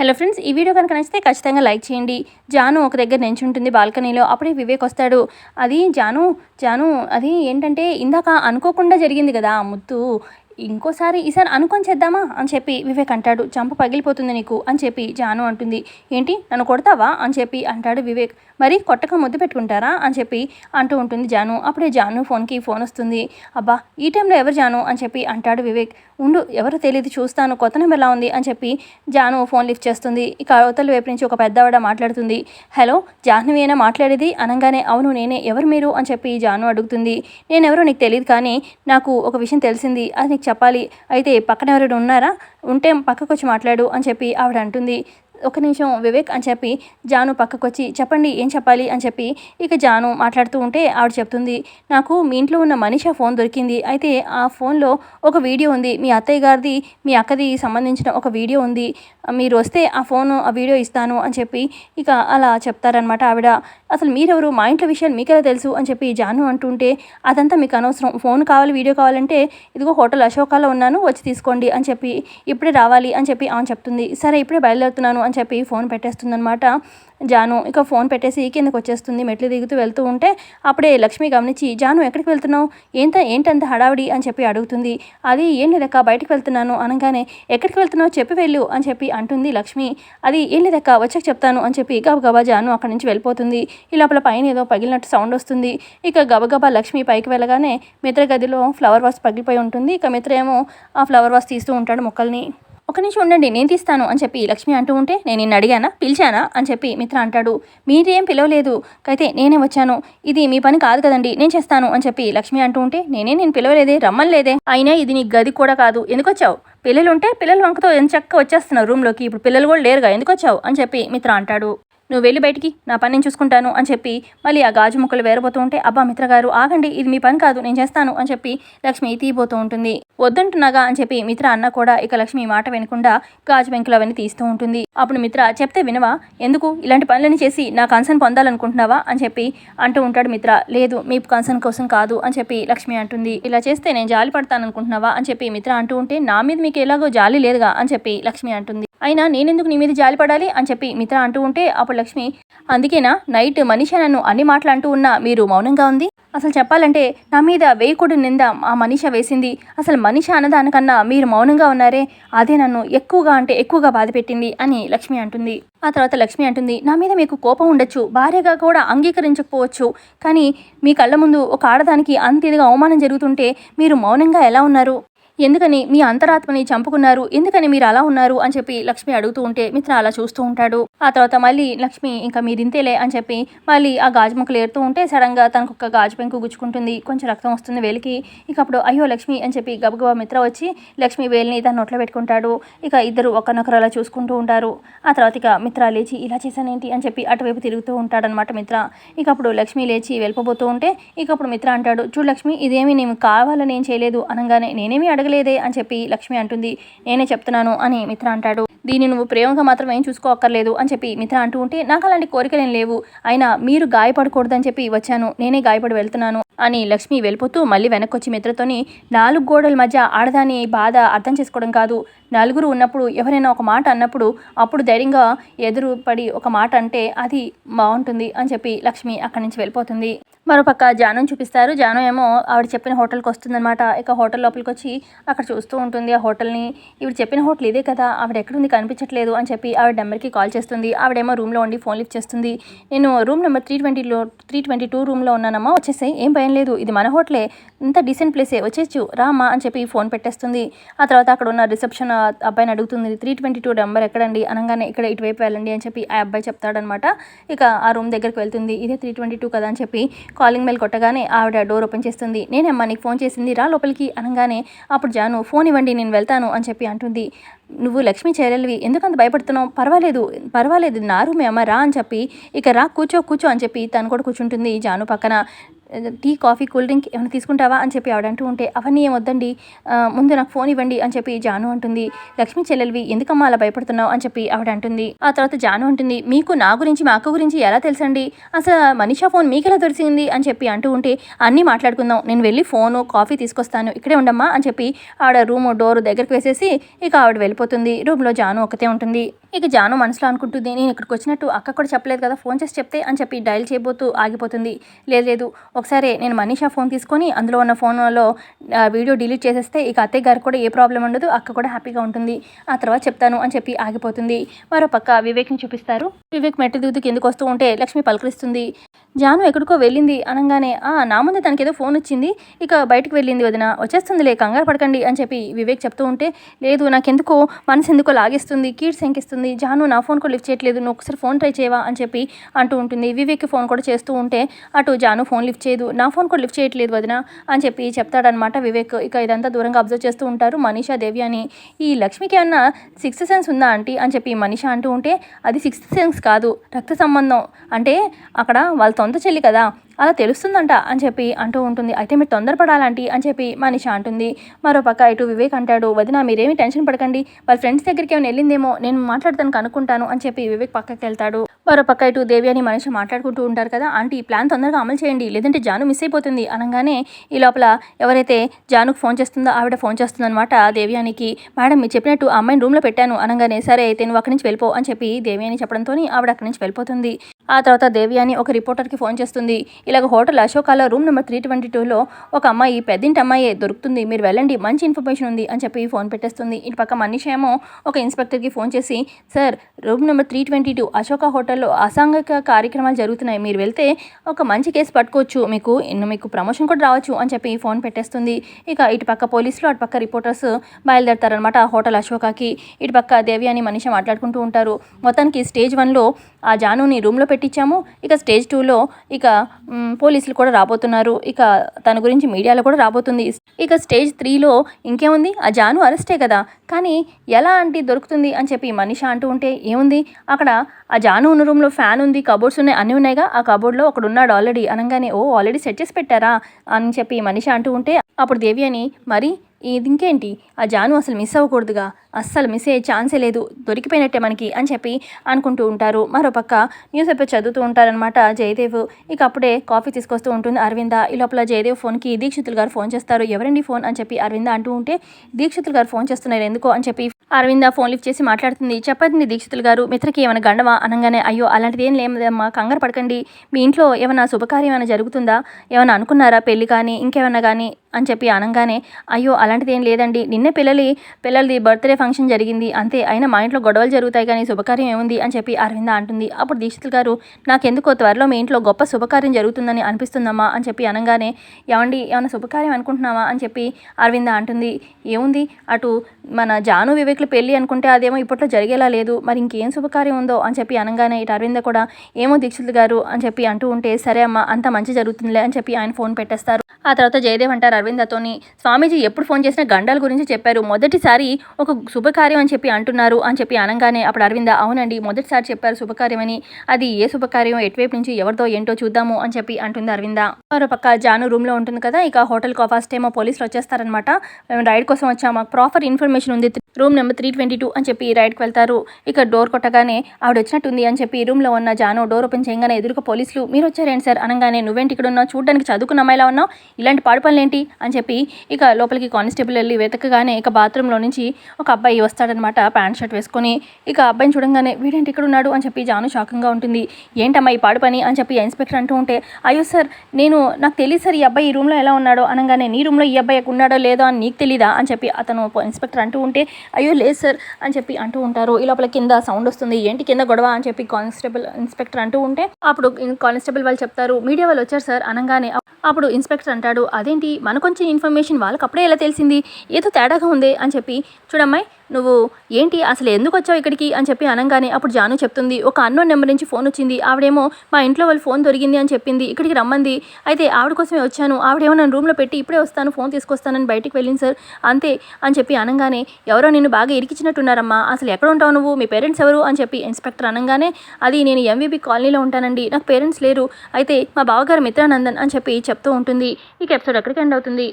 Hello friends ఈ video కనుక నచ్చితే ఖచ్చితంగా లైక్ చేయండి. జాను ఒక దగ్గర నించుంటుంది బాల్కనీలో. అప్పుడే వివేక్ వస్తాడు. అది జాను జాను అది ఏంటంటే ఇందాక అనుకోకుండా జరిగింది కదా ఆ ముత్తు. ఇంకోసారి ఈసారి అనుకొని చేద్దామా అని చెప్పి వివేక్ అంటాడు. చంప పగిలిపోతుంది నీకు అని చెప్పి జాను అంటుంది. ఏంటి? నన్ను కొడతావా అని చెప్పి అంటాడు వివేక్. మరి కొట్టక ముద్దు పెట్టుకుంటారా అని చెప్పి అంటూ ఉంటుంది జాను. అప్పుడే జాను ఫోన్కి ఫోన్ వస్తుంది. అబ్బా ఈ టైంలో ఎవరు జాను అని చెప్పి అంటాడు వివేక్. ఉండు ఎవరు తెలియదు చూస్తాను. కొత్త నెంబర్ ఎలా ఉంది అని చెప్పి జాను ఫోన్ లిఫ్ట్ చేస్తుంది. ఇక అవతల వైపు నుంచి ఒక పెద్దవాడ మాట్లాడుతుంది. హలో జాహ్నవేనా మాట్లాడేది? అనగానే అవును నేనే. ఎవరు మీరు? అని చెప్పి జాను అడుగుతుంది. నేనెవరో నీకు తెలియదు కానీ నాకు ఒక విషయం తెలిసింది. అది చెప్పాలి. అయితే పక్కన ఎవరైనా ఉన్నారా? ఉంటే పక్కకు వచ్చి మాట్లాడు అని చెప్పి ఆవిడ అంటుంది. ఒక నిమిషం వివేక్ అని చెప్పి జాను పక్కకు వచ్చి చెప్పండి ఏం చెప్పాలి? అని చెప్పి ఇక జాను మాట్లాడుతూ ఉంటే ఆవిడ చెప్తుంది నాకు మీ ఇంట్లో ఉన్న మనిష ఫోన్ దొరికింది. అయితే ఆ ఫోన్లో ఒక వీడియో ఉంది. మీ అత్తయ్య గారిది మీ అక్కది సంబంధించిన ఒక వీడియో ఉంది. మీరు వస్తే ఆ ఫోన్ ఆ వీడియో ఇస్తాను అని చెప్పి ఇక అలా చెప్తారనమాట ఆవిడ. అసలు మీరెవరు? మా ఇంట్లో విషయాలు మీకెలా తెలుసు? అని చెప్పి జాను అంటుంటే అదంతా మీకు అనవసరం. ఫోన్ కావాలి వీడియో కావాలంటే ఇదిగో హోటల్ అశోకాలో ఉన్నాను వచ్చి తీసుకోండి అని చెప్పి ఇప్పుడే రావాలి అని చెప్పి ఆమె చెప్తుంది. సరే ఇప్పుడే బయలుదేరుతున్నాను అని చెప్పి ఫోన్ పెట్టేస్తుందనమాట జాను ఇక ఫోన్ పెట్టేసి కిందకు వచ్చేస్తుంది. మెట్లు దిగుతూ వెళ్తూ ఉంటే అప్పుడే లక్ష్మి గమనించి జాను ఎక్కడికి వెళ్తున్నావు? ఏంత ఏంటంత హడావిడి? అని చెప్పి అడుగుతుంది. అది ఏం లేదక్క బయటకు వెళ్తున్నాను. అనగానే ఎక్కడికి వెళ్తున్నావు? చెప్పి వెళ్ళు అని చెప్పి అంటుంది లక్ష్మి. అది ఏం లేదక్క వచ్చాక చెప్తాను అని చెప్పి గబగబా జాను అక్కడి నుంచి వెళ్ళిపోతుంది. ఈ లోపల పైన ఏదో పగిలినట్టు సౌండ్ వస్తుంది. ఇక గబగబా లక్ష్మి పైకి వెళ్ళగానే మిత్ర గదిలో ఫ్లవర్ వాస్ పగిలిపోయి ఉంటుంది. ఇక మిత్ర ఏమో ఆ ఫ్లవర్ వాస్ తీస్తూ ఉంటాడు మొక్కల్ని. ఒక నిమిషం ఉండండి నేను తీస్తాను అని చెప్పి లక్ష్మి అంటూ ఉంటే నేను నిన్ను అడిగానా? పిలిచానా? అని చెప్పి మిత్ర అంటాడు. మీరేం పిలవలేదు. అయితే నేనే వచ్చాను. ఇది మీ పని కాదు కదండి నేను చేస్తాను అని చెప్పి లక్ష్మి అంటూ ఉంటే నేనే నేను పిలవలేదే రమ్మని లేదే అయినా ఇది నీ గది కూడా కాదు. ఎందుకు వచ్చావు? పిల్లలు ఉంటే పిల్లల వంకతో ఎంత చక్కగా వచ్చేస్తున్నారు రూమ్లోకి. ఇప్పుడు పిల్లలు కూడా లేరుగా ఎందుకు వచ్చావు? అని చెప్పి మిత్ర అంటాడు. నువ్వు వెళ్ళి బయటికి నా పని నేను చూసుకుంటాను అని చెప్పి మళ్ళీ ఆ గాజు ముక్కలు వేరబోతూ ఉంటే అబ్బా మిత్ర గారు ఆగండి ఇది మీ పని కాదు నేను చేస్తాను అని చెప్పి లక్ష్మి తీయబోతూ ఉంటుంది. వద్దంటున్నాగా అని చెప్పి మిత్ర అన్న కూడా ఇక లక్ష్మి మాట వినకుండా గాజు పెంకులు అవన్నీ తీస్తూ ఉంటుంది. అప్పుడు మిత్ర చెప్తే వినవా? ఎందుకు? ఇలాంటి పనులని చేసి నా కన్సర్న్ పొందాలనుకుంటున్నావా? అని చెప్పి అంటూ ఉంటాడు మిత్ర. లేదు మీ కన్సర్న్ కోసం కాదు అని చెప్పి లక్ష్మి అంటుంది. ఇలా చేస్తే నేను జాలి పడతాను అనుకుంటున్నావా అని చెప్పి మిత్ర అంటూ ఉంటే నా మీద మీకు ఎలాగో జాలి లేదుగా అని చెప్పి లక్ష్మి అంటుంది. అయినా నేనెందుకు నీ మీద జాలి పడాలి అని చెప్పి మిత్ర అంటూ ఉంటే అప్పుడు లక్ష్మి అందుకేనా? నైట్ మనిషి నన్ను అన్ని మాటలు అంటూ ఉన్నా మీరు మౌనంగా ఉంది? అసలు చెప్పాలంటే నా మీద వేయకూడదు నింద ఆ మనిష వేసింది. అసలు మనిష అన్నదానికన్నా మీరు మౌనంగా ఉన్నారే? అదే నన్ను ఎక్కువగా అంటే ఎక్కువగా బాధ పెట్టింది అని లక్ష్మి అంటుంది. ఆ తర్వాత లక్ష్మి అంటుంది నా మీద మీకు కోపం ఉండొచ్చు. భార్యగా కూడా అంగీకరించకపోవచ్చు. కానీ మీ కళ్ళ ముందు ఒక ఆడదానికి అంత ఇదిగా అవమానం జరుగుతుంటే మీరు మౌనంగా ఎలా ఉన్నారు? ఎందుకని మీ అంతరాత్మని చంపుకున్నారు? ఎందుకని మీరు అలా ఉన్నారు? అని చెప్పి లక్ష్మి అడుగుతూ ఉంటే మిత్ర అలా చూస్తూ ఉంటాడు. ఆ తర్వాత మళ్ళీ లక్ష్మి ఇంకా మీరింతేలే అని చెప్పి మళ్ళీ ఆ గాజు ముక్కలు ఏరుతూ ఉంటే సడన్గా తనకు ఒక గాజు పెంకు గుచ్చుకుంటుంది. కొంచెం రక్తం వస్తుంది వేలికి. ఇక అప్పుడు అయ్యో లక్ష్మి అని చెప్పి గబగబా మిత్ర వచ్చి లక్ష్మి వేలిని తన నోట్లో పెట్టుకుంటాడు. ఇక ఇద్దరు ఒకరినొకరు అలా చూసుకుంటూ ఉంటారు. ఆ తర్వాత ఇక మిత్ర లేచి ఇలా చేశానేంటి? అని చెప్పి అటువైపు తిరుగుతూ ఉంటాడనమాట మిత్ర. ఇక అప్పుడు లక్ష్మి లేచి వెళ్ళిపోతూ ఉంటే ఇక అప్పుడు మిత్ర అంటాడు చూడు లక్ష్మి ఇదేమి నేను కావాలని ఏం చేయలేదు. అనగానే నేనేమి అడగలేదే అని చెప్పి లక్ష్మి అంటుంది. నేనే చెప్తున్నాను అని మిత్ర అంటాడు. దీన్ని నువ్వు ప్రేమగా మాత్రం ఏం చూసుకోక్కర్లేదు అని చెప్పి మిత్ర అంటూ ఉంటే నాకు అలాంటి కోరికలు లేవు. అయినా మీరు గాయపడకూడదని చెప్పి వచ్చాను. నేనే గాయపడి వెళ్తున్నాను అని లక్ష్మి వెళ్ళిపోతూ మళ్ళీ వెనక్కి వచ్చి మిత్రతోని నాలుగు గోడల మధ్య ఆడదాని బాధ అర్థం చేసుకోవడం కాదు. నలుగురు ఉన్నప్పుడు ఎవరైనా ఒక మాట అన్నప్పుడు అప్పుడు ధైర్యంగా ఎదురు పడి ఒక మాట అంటే అది బాగుంటుంది అని చెప్పి లక్ష్మి అక్కడి నుంచి వెళ్ళిపోతుంది. మరోపక్క జాను చూపిస్తారు. జాను ఏమో ఆవిడ చెప్పిన హోటల్కి వస్తుందన్నమాట. ఇక హోటల్ లోపలికి వచ్చి అక్కడ చూస్తూ ఉంటుంది. ఆ హోటల్ని ఇవి చెప్పిన హోటల్ ఇదే కదా. ఆవిడ ఎక్కడుంది కనిపించట్లేదు అని చెప్పి ఆవిడ నెంబర్కి కాల్ చేస్తుంది. ఆవిడేమో రూమ్లో ఉండి ఫోన్ లిఫ్ట్ చేస్తుంది. నేను రూమ్ నెంబర్ త్రీ ట్వంటీలో త్రీ ట్వంటీ టూ రూమ్లో ఉన్నానమ్మా. వచ్చేసాయి. ఏం భయం లేదు. ఇది మన హోటలే. ఇంత డీసెంట్ ప్లేసే. వచ్చేచ్చు రామ్మా అని చెప్పి ఫోన్ పెట్టేస్తుంది. ఆ తర్వాత అక్కడ ఉన్న రిసెప్షన్ అబ్బాయిని అడుగుతుంది. త్రీ ట్వంటీ టూ నెంబర్ ఎక్కడండి? అనగానే ఇక్కడ ఇటువైపు వెళ్ళండి అని చెప్పి ఆ అబ్బాయి చెప్తాడనమాట ఇక ఆ రూమ్ దగ్గరికి వెళ్తుంది. ఇదే త్రీ ట్వంటీ టూ కదా అని చెప్పి కాలింగ్ బెల్ కొట్టగానే ఆవిడ డోర్ ఓపెన్ చేస్తుంది. నేనమ్మా నీకు ఫోన్ చేసింది. రా లోపలికి. అనగానే అప్పుడు జాను ఫోన్ ఇవ్వండి నేను వెళ్తాను అని చెప్పి అంటుంది. నువ్వు లక్ష్మి చెల్లెలివి. ఎందుకంత భయపడుతున్నావు? పర్వాలేదు పర్వాలేదు. నా రూమే అమ్మ రా అని చెప్పి ఇక రా కూర్చో కూర్చో అని చెప్పి తను కూడా కూర్చుంటుంది జాను పక్కన. టీ కాఫీ కూల్ డ్రింక్ ఏమైనా తీసుకుంటావా అని చెప్పి ఆవిడ అంటూ ఉంటే అవన్నీ ఏం వద్దండి ముందు నాకు ఫోన్ ఇవ్వండి అని చెప్పి జాను అంటుంది. లక్ష్మి చెల్లెలివి ఎందుకమ్మా అలా భయపడుతున్నావు? అని చెప్పి ఆవిడ అంటుంది. ఆ తర్వాత జాను అంటుంది మీకు నా గురించి మా అక్క గురించి ఎలా తెలుసండి? అసలు మనీషా ఫోన్ మీకు ఎలా దొరికింది? అని చెప్పి అంటూ ఉంటే అన్నీ మాట్లాడుకుందాం. నేను వెళ్ళి ఫోను కాఫీ తీసుకొస్తాను. ఇక్కడే ఉండమ్మా అని చెప్పి ఆవిడ రూమ్ డోర్ దగ్గరికి వేసేసి ఇక ఆవిడ వెళ్ళిపోతుంది. రూమ్లో జాను ఒకతే ఉంటుంది. ఇక జాను మనసులో అనుకుంటుంది నేను ఇక్కడికి వచ్చినట్టు అక్క కూడా చెప్పలేదు కదా ఫోన్ చేసి చెప్తే అని చెప్పి డయల్ చేయబోతూ ఆగిపోతుంది. లేదు లేదు ఒకసారి నేను మనీషా ఫోన్ తీసుకొని అందులో ఉన్న ఫోన్లో వీడియో డిలీట్ చేసేస్తే ఇక అత్తయ్య గారికి కూడా ఏ ప్రాబ్లం ఉండదు అక్క కూడా హ్యాపీగా ఉంటుంది. ఆ తర్వాత చెప్తాను అని చెప్పి ఆగిపోతుంది. మరో పక్క వివేక్ని చూపిస్తారు. వివేక్ మెట్టు దిగుతూ కిందకు వస్తూ ఉంటే లక్ష్మి పలకరిస్తుంది. జాను ఎక్కడికో వెళ్ళింది అనగానే ఆ నా ముందు తనకి ఏదో ఫోన్ వచ్చింది ఇక బయటకు వెళ్ళింది వదిన వచ్చేస్తుందిలే కంగారు పడకండి అని చెప్పి వివేక్ చెప్తూ ఉంటే లేదు నాకెందుకో మనసు ఎందుకో లాగేస్తుంది కీడ్స్ ఎంకిస్తుంది జాను నా ఫోన్ కూడా లిఫ్ట్ చేయట్లేదు. నువ్వు ఒకసారి ఫోన్ ట్రై చేయవా అని చెప్పి అంటూ ఉంటుంది. వివేక్ ఫోన్ కూడా చేస్తూ ఉంటే అటు జాను ఫోన్ లిఫ్ట్ చేయదు. నా ఫోన్ కూడా లిఫ్ట్ చేయట్లేదు వదిన అని చెప్పి చెప్తాడనమాట వివేక్. ఇక ఇదంతా దూరంగా అబ్జర్వ్ చేస్తూ ఉంటారు మనీషా దేవి అని. ఈ లక్ష్మికి ఏమన్నా సిక్స్త్ సెన్స్ ఉందా ఆంటీ అని చెప్పి మనీష అంటూ ఉంటే అది సిక్స్త్ సెన్స్ కాదు. రక్త సంబంధం. అంటే అక్కడ వాళ్ళ తొంత చెల్లి కదా. అలా తెలుస్తుందంట అని చెప్పి అంటూ ఉంటుంది. అయితే మీరు తొందరపడాలంటే అని చెప్పి మనిష అంటుంది. మరో పక్క ఇటు వివేక్ అంటాడు వదిన మీరేమీ టెన్షన్ పడకండి. వాళ్ళ ఫ్రెండ్స్ దగ్గరికి ఏమైనా వెళ్ళిందేమో నేను మాట్లాడతాను కనుక్కుంటాను అని చెప్పి వివేక్ పక్కకి వెళ్తాడు మరో పక్క ఇటు దేవి అని మనిషి మాట్లాడుకుంటూ ఉంటారు కదా ఆంటీ ఈ ప్లాన్ తొందరగా అమలు చేయండి లేదంటే జాను మిస్ అయిపోతుంది. అనగానే ఈ లోపల ఎవరైతే జానుకు ఫోన్ చేస్తుందో ఆవిడ ఫోన్ చేస్తుందనమాట దేవ్యానికి మేడం మీరు చెప్పినట్టు ఆ అమ్మాయిని రూమ్లో పెట్టాను అనగానే సరే అయితే నువ్వు అక్కడి నుంచి వెళ్ళిపో అని చెప్పి దేవ్యాని చెప్పడంతో ఆవిడ అక్కడి నుంచి వెళ్ళిపోతుంది. ఆ తర్వాత దేవ్యాని ఒక రిపోర్టర్కి ఫోన్ చేస్తుంది ఇలాగ హోటల్ అశోకాలో రూమ్ నెంబర్ త్రీ ట్వంటీ టూలో ఒక అమ్మాయి పెద్దింటి అమ్మాయి దొరుకుతుంది మీరు వెళ్ళండి మంచి ఇన్ఫర్మేషన్ ఉంది అని చెప్పి ఫోన్ పెట్టేస్తుంది. ఇటు పక్క మనీష ఏమో ఒక ఇన్స్పెక్టర్కి ఫోన్ చేసి sir room number three twenty two Ashoka hotel సెంటర్లో అసాంఘిక కార్యక్రమాలు జరుగుతున్నాయి. మీరు వెళ్తే ఒక మంచి కేసు పట్టుకోవచ్చు. మీకు ఇన్ను మీకు ప్రమోషన్ కూడా రావచ్చు అని చెప్పి ఫోన్ పెట్టేస్తుంది. ఇక ఇటు పక్క పోలీసులు అటు పక్క రిపోర్టర్స్ బయలుదేరతారనమాట హోటల్ అశోకాకి. ఇటు పక్క దేవి అని మనిషి మాట్లాడుకుంటూ ఉంటారు. మొత్తానికి స్టేజ్ వన్లో ఆ జానుని రూమ్లో పెట్టించాము. ఇక స్టేజ్ టూలో ఇక పోలీసులు కూడా రాబోతున్నారు. ఇక తన గురించి మీడియాలో కూడా రాబోతుంది. ఇక స్టేజ్ త్రీలో ఇంకేముంది? ఆ జాను అరెస్టే కదా. కానీ ఎలా అంటే దొరుకుతుంది అని చెప్పి మనిష అంటూ ఉంటే ఏముంది? అక్కడ ఆ జాను ఉన్న రూమ్లో ఫ్యాన్ ఉంది కబోర్డ్స్ ఉన్నాయి అన్నీ ఉన్నాయిగా. ఆ కబోర్డ్లో ఒకడు ఉన్నాడు ఆల్రెడీ అనగానే ఓ ఆల్రెడీ సెట్ చేసి పెట్టారా? అని చెప్పి మనిషి అంటూ ఉంటే అప్పుడు దేవి అని మరి ఇది ఇంకేంటి? ఆ జాను అసలు మిస్ అవ్వకూడదుగా. అస్సలు మిస్ అయ్యే ఛాన్సే లేదు. దొరికిపోయినట్టే మనకి అని చెప్పి అనుకుంటూ ఉంటారు. మరోపక్క న్యూస్ పేపర్ చదువుతూ ఉంటారనమాట జయదేవ్. ఇక అప్పుడే కాఫీ తీసుకొస్తూ ఉంటుంది అరవింద. ఈ లోపల జయదేవ్ ఫోన్కి దీక్షితులు గారు ఫోన్ చేస్తారు. ఎవరండి ఫోన్ అని చెప్పి అరవింద అంటూ ఉంటే దీక్షితులు గారు ఫోన్ చేస్తున్నారు ఎందుకో? అని చెప్పి అరవింద ఫోన్ లిఫ్ట్ చేసి మాట్లాడుతుంది. చెప్పండి దీక్షితులు గారు మిత్రకి ఏమైనా గండమా? అనగానే అయ్యో అలాంటిది ఏం లేదమ్మా కంగారు పడకండి. మీ ఇంట్లో ఏమైనా శుభకార్యం ఏమైనా జరుగుతుందా? ఏమైనా అనుకున్నారా? పెళ్ళి కానీ ఇంకేమైనా కానీ? అని చెప్పి అనగానే అయ్యో అలాంటిది ఏం లేదండి. నిన్నే పిల్లలి పిల్లలది బర్త్డే ఫంక్షన్ జరిగింది. అంతే అయినా మా ఇంట్లో గొడవలు జరుగుతాయి కానీ శుభకార్యం ఏముంది? అని చెప్పి అరవింద అంటుంది. అప్పుడు దీక్షితులు గారు నాకెందుకో త్వరలో మీ ఇంట్లో గొప్ప శుభకార్యం జరుగుతుందని అనిపిస్తుందమ్మా అని చెప్పి అనగానే ఏమండి ఏమైనా శుభకార్యం అనుకుంటున్నావా? అని చెప్పి అరవింద అంటుంది. ఏముంది? అటు మన జాను వివేక్ వివేకుల పెళ్ళి అనుకుంటే అదేమో ఇప్పట్లో జరిగేలా లేదు. మరి ఇంకేం శుభకార్యం ఉందో అని చెప్పి అనగానే ఇటు అరవింద కూడా ఏమో దీక్షితులు గారు అని చెప్పి అంటూ ఉంటే సరే అమ్మ అంత మంచి జరుగుతుందిలే అని చెప్పి ఆయన ఫోన్ పెట్టేస్తారు. ఆ తర్వాత జయదేవ్ అంటారు అరవిందతోని స్వామీజీ ఎప్పుడు ఫోన్ చేసినా గండాల గురించి చెప్పారు. మొదటిసారి ఒక శుభకార్యం అని చెప్పి అంటున్నారు అని చెప్పి అనగానే అప్పుడు అరవింద అవునండి మొదటిసారి చెప్పారు శుభకార్యం అని అది ఏ శుభకార్యం ఎటువైపు నుంచి ఎవరితో ఏంటో చూద్దాము అని చెప్పి అంటుంది అరవింద. మరోపక్క జాను రూమ్లో ఉంటుంది కదా ఇక హోటల్ ఫస్ట్ ఏమో పోలీసులు వచ్చేస్తారనమాట మేము రైడ్ కోసం వచ్చాము మాకు ప్రాపర్ ఇన్ఫర్మేషన్ ఉంది room number three twenty two అని చెప్పి రైడ్కి వెళ్తారు. ఇక డోర్ కొట్టగానే ఆవిడ వచ్చినట్టుంది అని చెప్పి రూమ్లో ఉన్న జాను డోర్ ఓపెన్ చేయగానే ఎదురుగా పోలీసులు మీరు వచ్చారేంటి సార్? అనగానే నువ్వేంటి ఇక్కడ ఉన్నావు? చూడడానికి చదువుకున్న అమ్మాయిలా ఉన్నావు? ఇలాంటి పాడు పనులేంటి? అని చెప్పి ఇక లోపలికి కానిస్టేబుల్ వెళ్ళి వెతకగానే ఇక బాత్రూంలో నుంచి ఒక అబ్బాయి వస్తాడనమాట ప్యాంట్ షర్ట్ వేసుకొని. ఇక అబ్బాయిని చూడంగానే వీడేంటి ఇక్కడ ఉన్నాడు? అని చెప్పి జాను షాకింగ్గా ఉంటుంది. ఏంటమ్మా ఈ పాడు పని? అని చెప్పి ఇన్స్పెక్టర్ అంటూ ఉంటే అయ్యో సార్ నేను నాకు తెలియదు సార్ ఈ అబ్బాయి ఈ రూమ్లో ఎలా ఉన్నాడో. అనగానే నీ రూమ్లో ఈ అబ్బాయి ఉన్నాడో లేదో అని నీకు తెలీదా? అని చెప్పి అతను ఇన్స్పెక్టర్ అంటూ ఉంటే అయ్యో లేదు సార్ అని చెప్పి అంటూ ఉంటారు. ఈ లోపల కింద సౌండ్ వస్తుంది. ఏంటి కింద గొడవ అని చెప్పి కానిస్టేబుల్ ఇన్స్పెక్టర్ అంటూ ఉంటే అప్పుడు కానిస్టేబుల్ వాళ్ళు చెప్తారు మీడియా వాళ్ళు వచ్చారు సార్ అనగానే అప్పుడు ఇన్స్పెక్టర్ అంటాడు అదేంటి? మన కొంచెం ఇన్ఫర్మేషన్ వాళ్ళకి అప్పుడే ఎలా తెలిసింది? ఏదో తేడాగా ఉంది అని చెప్పి చూడమ్మాయి నువ్వు ఏంటి అసలు ఎందుకు వచ్చావు ఇక్కడికి అని చెప్పి అనగానే అప్పుడు జాను చెప్తుంది ఒక అన్నోన్ నెంబర్ నుంచి ఫోన్ వచ్చింది. ఆవిడేమో మా ఇంట్లో వాళ్ళు ఫోన్ దొరికింది అని చెప్పింది ఇక్కడికి రమ్మంది. అయితే ఆవిడ కోసమే వచ్చాను ఆవిడేమో నన్ను రూమ్లో పెట్టి ఇప్పుడే వస్తాను ఫోన్ తీసుకొస్తానని బయటికి వెళ్ళింది సార్ అంతే అని చెప్పి అనగానే ఎవరో నేను బాగా ఇరికిచ్చినట్టున్నారమ్మా అసలు ఎక్కడ ఉంటావు నువ్వు మీ పేరెంట్స్ ఎవరు అని చెప్పి ఇన్స్పెక్టర్ అనగానే అది నేను ఎంవీబీ కాలనీలో ఉంటానండి నాకు పేరెంట్స్ లేరు. అయితే మా బావగారు మిత్రానందన్ అని చెప్పి చెప్తూ ఉంటుంది. ఈ ఎపిసోడ్ అక్కడికి ఎండ్ అవుతుంది?